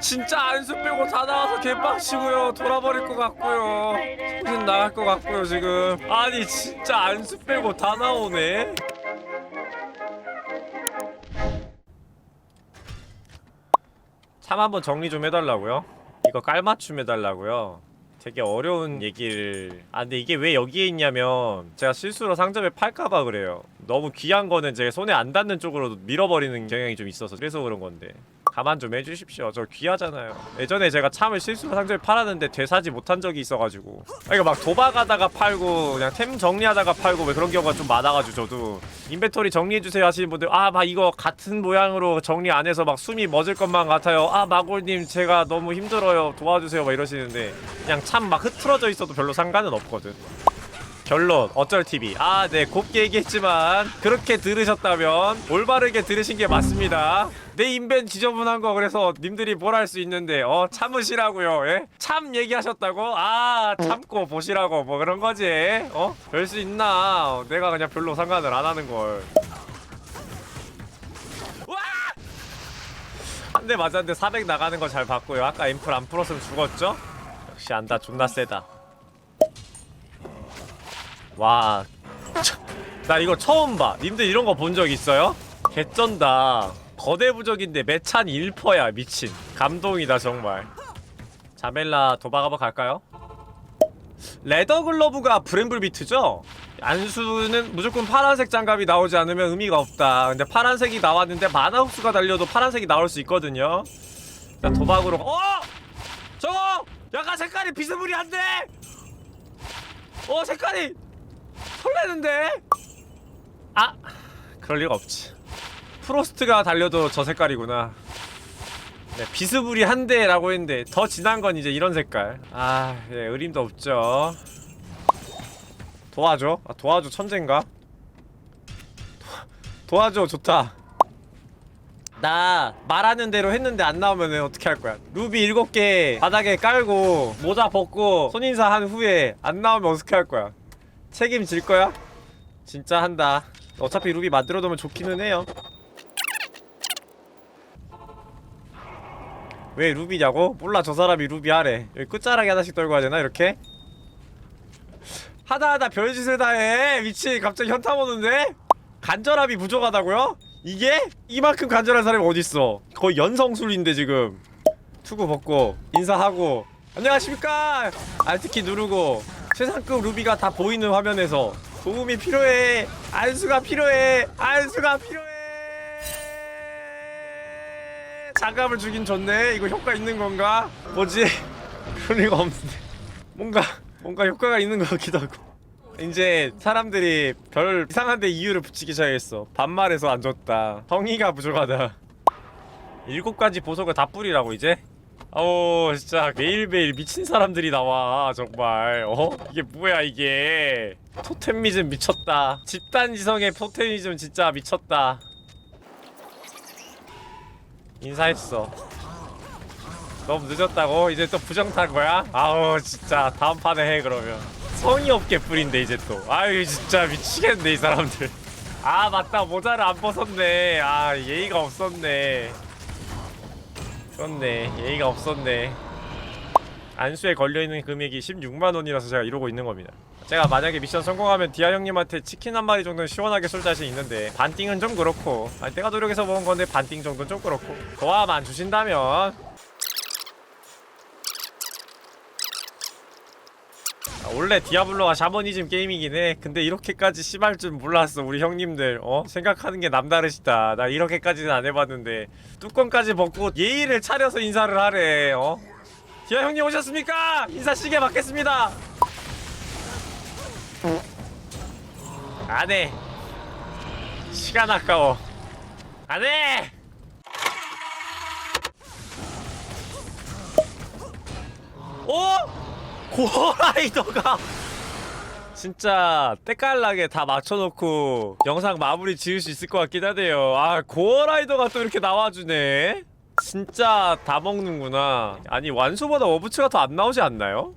진짜 안수 빼고 다 나와서 개빡치고요. 돌아버릴 것 같고요. 정신 나갈 것 같고요 지금. 아니 진짜 안수 빼고 다 나오네. 참 한번 정리 좀 해달라고요? 이거 깔맞춤 해달라고요? 되게 어려운 얘기를. 아 근데 이게 왜 여기에 있냐면 제가 실수로 상점에 팔까봐 그래요. 너무 귀한 거는 제가 손에 안 닿는 쪽으로 밀어버리는 경향이 좀 있어서 그래서 그런 건데 가만 좀 해주십시오. 저 귀하잖아요. 예전에 제가 참을 실수로 상점에 팔았는데 되사지 못한 적이 있어가지고. 아 이거 막 도박하다가 팔고 그냥 템 정리하다가 팔고 왜 그런 경우가 좀 많아가지고 저도. 인벤토리 정리해주세요 하시는 분들 아 막 이거 같은 모양으로 정리 안 해서 막 숨이 멎을 것만 같아요. 아 마골님 제가 너무 힘들어요. 도와주세요. 막 이러시는데 그냥 참 막 흐트러져 있어도 별로 상관은 없거든. 결론 어쩔 TV 아 네 곱게 얘기했지만 그렇게 들으셨다면 올바르게 들으신 게 맞습니다 내 인벤 지저분한 거 그래서 님들이 뭘 할 수 있는데 어 참으시라고요 예? 참 얘기하셨다고 아 참고 보시라고 뭐 그런 거지 어? 별 수 있나 어, 내가 그냥 별로 상관을 안 하는 걸 한대 맞았는데 400 나가는 거 잘 봤고요 아까 앰플 안 풀었으면 죽었죠? 역시 안다 존나 세다 와. 나 이거 처음 봐. 님들 이런 거 본 적 있어요? 개쩐다. 거대 부적인데 매찬 1퍼야 미친. 감동이다 정말. 자멜라 도박 한번 갈까요? 레더 글러브가 브렘블 비트죠? 안수는 무조건 파란색 장갑이 나오지 않으면 의미가 없다. 근데 파란색이 나왔는데 만화 흡수가 달려도 파란색이 나올 수 있거든요. 자 도박으로 어! 저거! 약간 색깔이 비스무리한데? 어 색깔이 설레는데? 아 그럴 리가 없지 프로스트가 달려도 저 색깔이구나 네, 비스무리한데 라고 했는데 더 진한 건 이제 이런 색깔 아 예, 의림도 없죠 도와줘 아, 도와줘 천재인가? 도, 도와줘 좋다 나 말하는 대로 했는데 안 나오면 어떻게 할 거야? 루비 일곱 개 바닥에 깔고 모자 벗고 손인사 한 후에 안 나오면 어떻게 할 거야? 책임질 거야? 진짜 한다. 어차피 루비 만들어두면 좋기는 해요. 왜 루비냐고? 몰라 저 사람이 루비 하래. 여기 끝자락에 하나씩 떨고 하되나 이렇게? 하다 하다 별짓을 다 해. 미친 갑자기 현타 오는데? 간절함이 부족하다고요? 이게? 이만큼 간절한 사람이 어딨어? 거의 연성술인데 지금. 투구 벗고 인사하고 안녕하십니까? 알트키 누르고 최상급 루비가 다 보이는 화면에서 도움이 필요해 안수가 필요해 안수가 필요해 장갑을 주긴 좋네 이거 효과 있는 건가? 뭐지? 그럴 리가 없는데. 뭔가 뭔가 효과가 있는 것 같기도 하고. 이제 사람들이 별 이상한데 이유를 붙이기 시작했어. 반말해서 안 줬다. 성의가 부족하다. 일곱 가지 보석을 다 뿌리라고 이제? 어우 진짜 매일매일 미친 사람들이 나와 정말. 어? 이게 뭐야 이게? 토템미즘 미쳤다. 집단지성의 토템미즘 진짜 미쳤다 인사했어. 너무 늦었다고? 이제 또 부정 탈 거야? 아우 진짜. 다음 판에 해 그러면. 성의 없게 뿌린데 이제 또. 아유 진짜 미치겠네 이 사람들. 아 맞다. 모자를 안 벗었네. 아 예의가 없었네. 그렇네. 예의가 없었네. 안수에 걸려있는 금액이 16만원이라서 제가 이러고 있는 겁니다 제가 만약에 미션 성공하면 디아 형님한테 치킨 한 마리 정도는 시원하게 쏠 자신 있는데 반띵은 좀 그렇고 아니 내가 노력해서 먹은 건데 반띵 정도는 좀 그렇고. 도와만 주신다면. 아, 원래 디아블로가 샤머니즘 게임이긴 해. 근데 이렇게까지 심할 줄 몰랐어 우리 형님들. 어? 생각하는 게 남다르시다. 나 이렇게까지는 안 해봤는데. 뚜껑까지 벗고 예의를 차려서 인사를 하래 어? 디아 형님 오셨습니까? 인사 시계 받겠습니다 안해. 시간 아까워. 안해! 어? 고라이더가 진짜 때깔나게 다 맞춰놓고 영상 마무리 지을 수 있을 것 같긴 하네요. 아 고어라이더가 또 이렇게 나와주네? 진짜 다 먹는구나. 아니 완소보다 워부츠가 더 안 나오지 않나요?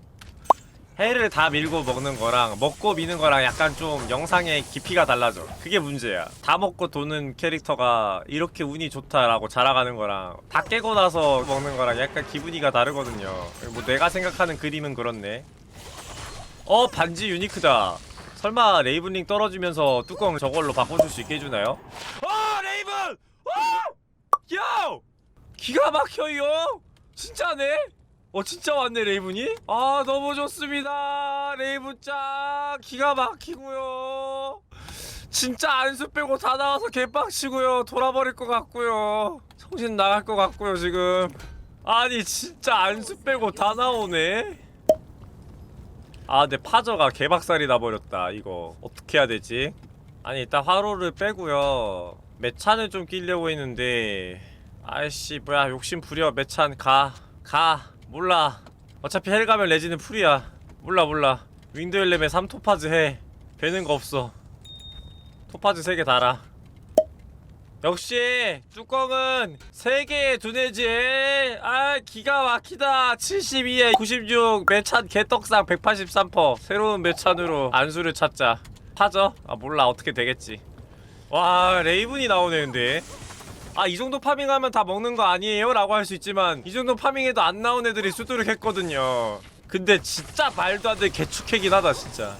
해를 다 밀고 먹는 거랑 먹고 미는 거랑 약간 좀 영상의 깊이가 달라져 그게 문제야 다 먹고 도는 캐릭터가 이렇게 운이 좋다라고 자랑하는 거랑 다 깨고 나서 먹는 거랑 약간 기분이가 다르거든요 뭐 내가 생각하는 그림은 그렇네 어 반지 유니크다 설마 레이븐링 떨어지면서 뚜껑 저걸로 바꿔줄 수 있게 해주나요? 어 레이븐! 어! 야! 기가 막혀요! 진짜네? 어 진짜 왔네 레이븐이? 아 너무 좋습니다. 레이븐 짱 기가 막히고요. 진짜 안수 빼고 다 나와서 개빡치고요. 돌아버릴 것 같고요. 정신 나갈 것 같고요 지금. 아니 진짜 안수 빼고 다 나오네. 아 근데 파저가 개박살이 나버렸다 이거. 어떻게 해야 되지? 아니 일단 화로를 빼고요. 매찬을 좀 끼려고 했는데. 아이씨 뭐야 욕심 부려. 매찬 가. 가 몰라. 어차피 헬 가면 레지는 풀이야. 몰라 몰라. 윈드 엘렘에 3 토파즈 해. 되는 거 없어. 토파즈 3개 달아. 역시 뚜껑은 3개의 두뇌지. 아 기가 막히다. 72에 96 매찬 개떡상 183퍼. 새로운 매찬으로 안수를 찾자. 파져? 아 몰라. 어떻게 되겠지. 와 레이븐이 나오네 근데 아 이 정도 파밍하면 다 먹는 거 아니에요? 라고 할 수 있지만 이 정도 파밍해도 안 나온 애들이 수두룩했거든요. 근데 진짜 말도 안 되게 개축해긴 하다 진짜.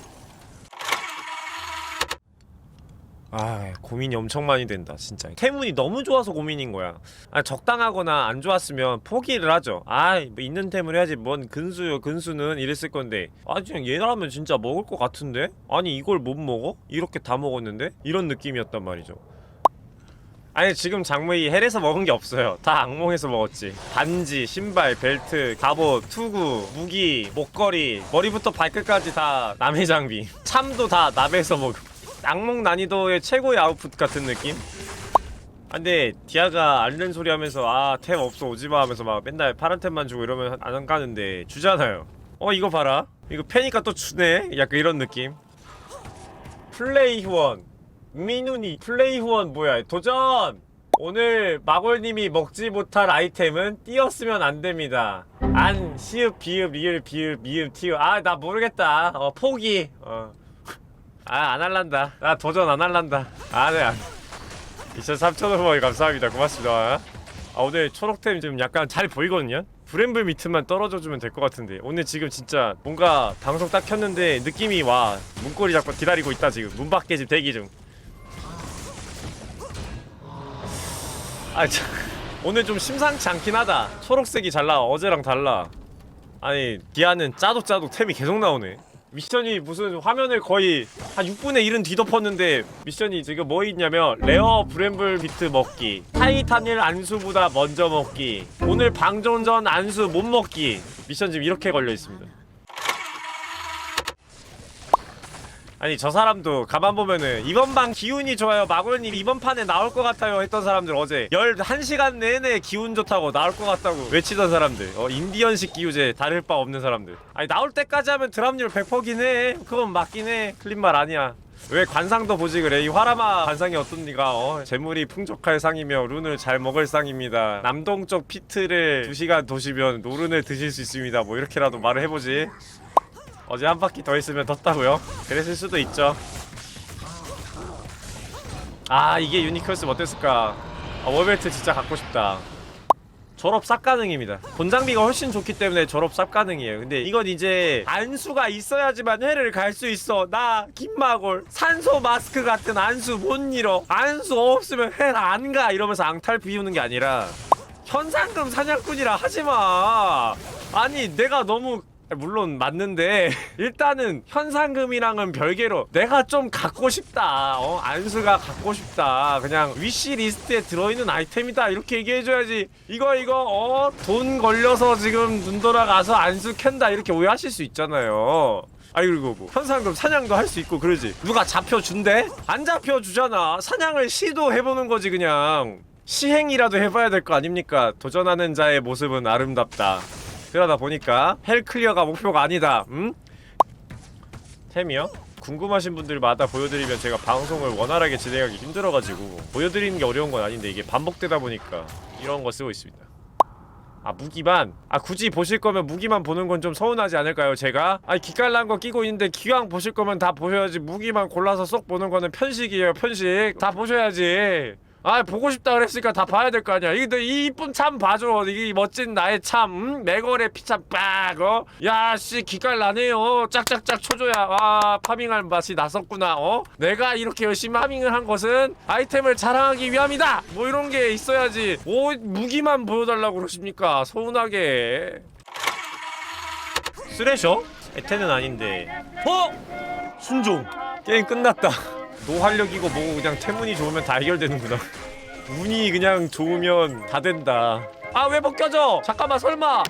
아 고민이 엄청 많이 된다 진짜. 태문이 너무 좋아서 고민인 거야. 아 적당하거나 안 좋았으면 포기를 하죠. 아뭐 있는 템을 해야지. 뭔 근수요 근수는 이랬을 건데. 아 그냥 얘라면 진짜 먹을 것 같은데? 아니 이걸 못 먹어? 이렇게 다 먹었는데? 이런 느낌이었단 말이죠 아니 지금 장무이 헬에서 먹은 게 없어요. 다 악몽에서 먹었지. 반지, 신발, 벨트, 갑옷, 투구, 무기, 목걸이 머리부터 발끝까지 다 남의 장비. 참도 다 남에서 먹음. 악몽 난이도의 최고의 아웃풋 같은 느낌? 아, 근데 디아가 앓는 소리 하면서 아 템 없어 오지마 하면서 막 맨날 파란 템만 주고 이러면 안 가는데 주잖아요. 어 이거 봐라. 이거 패니까 또 주네? 약간 이런 느낌. 플레이 후원 민훈이 플레이 후원 뭐야 도전 오늘 마골님이 먹지 못할 아이템은 띄었으면 안 됩니다 안 시읍 비읍 리을 비읍 미읍 티읍 아나 모르겠다 어 포기 어 아, 안 할란다. 나 도전 안 할란다. 아, 네. 23,000원 감사합니다. 고맙습니다. 아, 오늘 초록템 지금 약간 잘 보이거든요? 브렘블 미트만 떨어져주면 될 것 같은데. 오늘 지금 진짜 뭔가 방송 딱 켰는데 느낌이 와. 문고리 잡고 기다리고 있다, 지금. 문 밖에 지금 대기 중. 아, 참. 오늘 좀 심상치 않긴 하다. 초록색이 잘 나와. 어제랑 달라. 아니, 기아는 짜도 짜도 템이 계속 나오네. 미션이 무슨 화면을 거의 한 6분의 1은 뒤덮었는데 미션이 지금 뭐 있냐면 레어 브렘블 비트 먹기 타이타닐 안수보다 먼저 먹기 오늘 방전전 안수 못 먹기 미션 지금 이렇게 걸려 있습니다 아니 저 사람도 가만 보면은 이번 방 기운이 좋아요. 마골님 이번 판에 나올 것 같아요 했던 사람들 어제 11시간 내내 기운 좋다고 나올 것 같다고 외치던 사람들. 어 인디언식 기우제 다를 바 없는 사람들. 아니 나올 때까지 하면 드랍률 100%긴 해. 그건 맞긴 해. 틀린 말 아니야. 왜 관상도 보지 그래 이 화라마 관상이 어떤 니가 어 재물이 풍족할 상이며 룬을 잘 먹을 상입니다. 남동쪽 피트를 2시간 도시면 노른을 드실 수 있습니다. 뭐 이렇게라도 말을 해보지 어제 한 바퀴 더 있으면 떴다고요? 그랬을 수도 있죠. 아 이게 유니크였으면 어땠을까? 아, 월벨트 진짜 갖고 싶다. 졸업 쌉 가능입니다. 본장비가 훨씬 좋기 때문에 졸업 쌉 가능이에요. 근데 이건 이제 안수가 있어야지만 회를 갈 수 있어. 나 김마골 산소 마스크 같은 안수 못 잃어. 안수 없으면 회를 안 가. 이러면서 앙탈 비우는 게 아니라 현상금 사냥꾼이라 하지 마. 아니 내가 너무 물론 맞는데 일단은 현상금이랑은 별개로 내가 좀 갖고 싶다. 어 안수가 갖고 싶다. 그냥 위시 리스트에 들어있는 아이템이다. 이렇게 얘기해줘야지. 이거 이거 어 돈 걸려서 지금 눈 돌아가서 안수 캔다. 이렇게 오해하실 수 있잖아요. 아니 그리고 뭐 현상금 사냥도 할 수 있고 그러지. 누가 잡혀준대? 안 잡혀주잖아. 사냥을 시도해보는 거지 그냥. 시행이라도 해봐야 될 거 아닙니까? 도전하는 자의 모습은 아름답다 그러다 보니까 헬 클리어가 목표가 아니다. 음? 템이요? 궁금하신 분들마다 보여드리면 제가 방송을 원활하게 진행하기 힘들어가지고 보여드리는 게 어려운 건 아닌데 이게 반복되다 보니까 이런 거 쓰고 있습니다. 아 무기만 아 굳이 보실 거면 무기만 보는 건 좀 서운하지 않을까요 제가 아니 기깔난 거 끼고 있는데 기왕 보실 거면 다 보셔야지 무기만 골라서 쏙 보는 거는 편식이에요 편식 다 보셔야지 아 보고 싶다 그랬으니까 다 봐야 될 거 아니야. 이이 이쁜 참 봐줘. 이 멋진 나의 참 음? 매거래 피참 빡 어? 야씨 기깔 나네요. 짝짝짝 초조야. 아 파밍할 맛이 났었구나 어? 내가 이렇게 열심히 파밍을 한 것은 아이템을 자랑하기 위함이다! 뭐 이런 게 있어야지. 오 무기만 보여달라고 그러십니까? 서운하게. 쓰레셔? 에테는 아닌데. 어? 순종. 게임 끝났다 노활력이고 뭐고 그냥 태문이 좋으면 다 해결되는구나. 운이 그냥 좋으면 다 된다. 아 왜 벗겨져? 잠깐만 설마